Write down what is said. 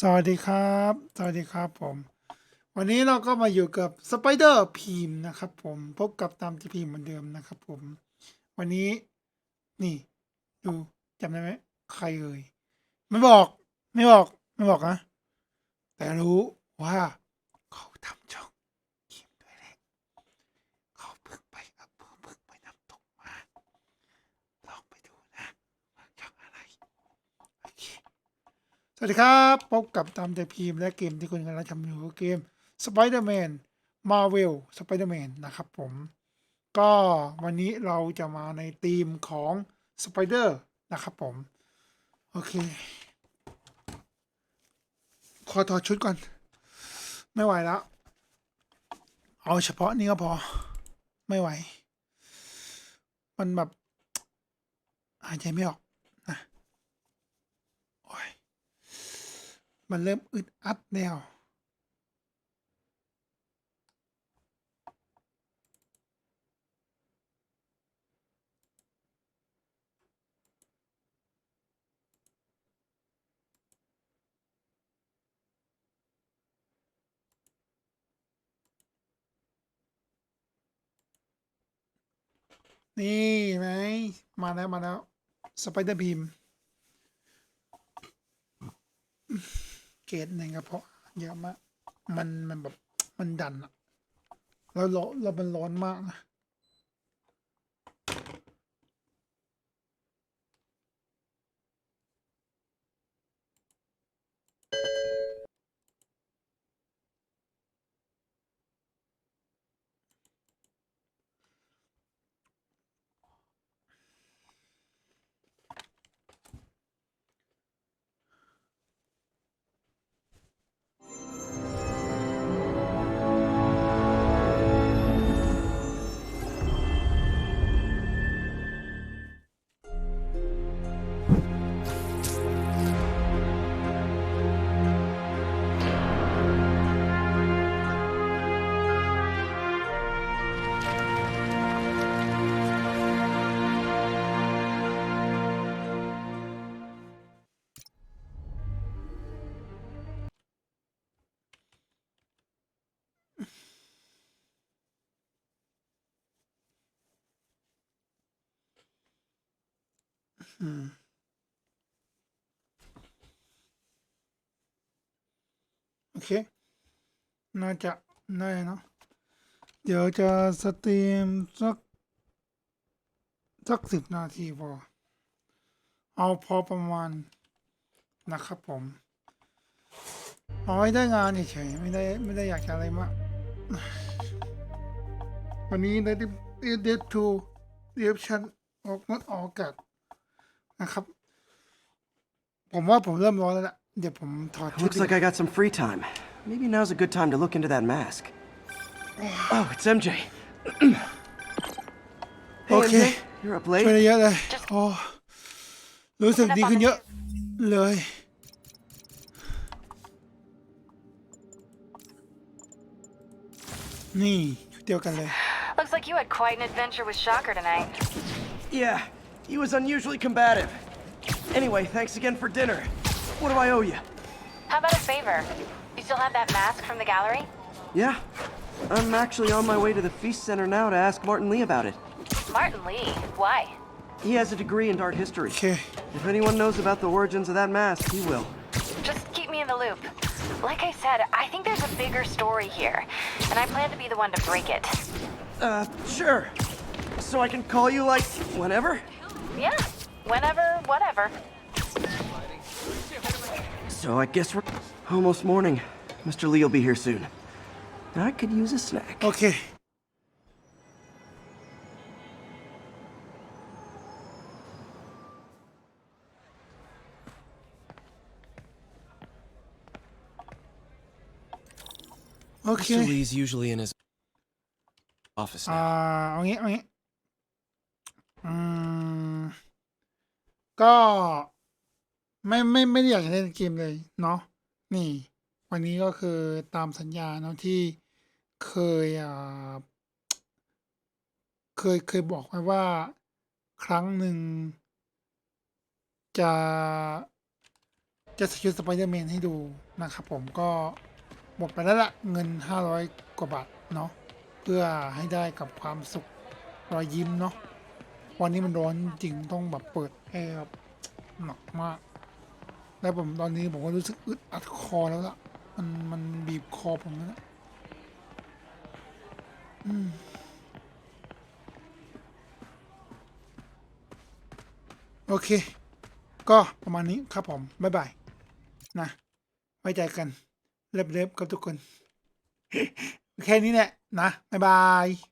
สวัสดีครับ สวัสดีครับผม วันนี้เราก็มาอยู่กับสไปเดอร์พีมนะครับผมพบกับตามจีพีมเหมือนเดิมนะครับผม วันนี้นี่ ดูจำได้ไหมใครเอ่ยไม่บอกไม่บอกไม่บอกนะ แต่รู้ว่าทำช่องคลิปด้วยแหละเขาเพิ่งไปอำเภอเพิ่งไปน้ำตกมา ลองไปดูนะว่าช่องอะไร โอเค ส วัสดีครับ พบกับตามใจพีมและเกมที่คุณกำลังทำอยู่เกม Spider-Man Marvel Spider-Man นะครับผม ก็วันนี้เราจะมาในธีมของ Spider นะครับผม โอเค ขอถอดชุดก่อน ไม่ไหวแล้ว เอาเฉพาะนี้ก็พอ ไม่ไหว มันแบบหายใจไม่ออกนะ โอ้ย มันเริ่มอึดอัดแล้วนี่ไหม มาแล้ว มาแล้ว สไปเดอร์บีม กรดหนึ่งกระเพาะเยอะมาก มันมันแบบมันดันอะแล้วร้อนแล้วมันร้อนมากนะ อืมโอเค น่าจะได้เนอะเดี๋ยวจะสตรีมสักสักสิบนาทีพอ เอาพอประมาณนะครับผมเอาให้ได้งานเฉยๆไม่ได้ไม่ได้อยากจะอะไรมาก วันนี้ได้เดททูเดียบชันออกงดออกอากาศ นะครับ ผมว่าผมเริ่มร้อนแล้วล่ะ เดี๋ยวผมถอดชุด Looks ดี like I got some free time. Maybe now's a good time to look into that mask. Oh, it's MJ. hey, โอเค MJ, you're up ช่วย late. ได้เยอะเลยโอ้รู้สึกดีขึ้นเยอะเลย นี่ชุดเดียวกันเลย Looks like you had quite an adventure with Shocker tonight. Yeah, he was unusually combative. Anyway, thanks again for dinner. What do I owe you? How about a favor? You still have that mask from the gallery? Yeah. I'm actually on my way to the Feast Center now to ask Martin Lee about it. Martin Lee? Why? He has a degree in art history. Okay. If anyone knows about the origins of that mask, he will. Just keep me in the loop. Like I said, I think there's a bigger story here, and I plan to be the one to break it. Uh, sure. So I can call you, like, whenever? Yeah, whenever, whatever. So I guess we're almost morning. Mr. Lee will be here soon. I could use a snack. Okay. Okay. Mr. Lee's usually in his office now. Uh, okay, okay. อืม ก็ไม่ไม่ไม่ได้อยากจะเล่นเกมเลยเนาะนี่ วันนี้ก็คือตามสัญญาเนาะที่เคยอ่าเคยเคยบอกไว้ว่าครั้งหนึ่งจะจะสกิลสไปเดอร์แมนให้ดูนะครับผมก็หมดไปแล้วละเงิน 500 กว่าบาทเนาะเพื่อให้ได้กับความสุขรอยยิ้มเนาะ วันนี้มันร้อนจริงต้องแบบเปิดแอร์แบบหนักมาก แล้วผมตอนนี้ผมก็รู้สึกอึดอัดคอแล้วล่ะ มันมันบีบคอผมแล้วนะอืมโอเค ก็ประมาณนี้ครับผม บ๊ายบาย นะ ไว้ใจกัน เล็บๆกับทุกคน แค่นี้แหละ นะ บ๊ายบาย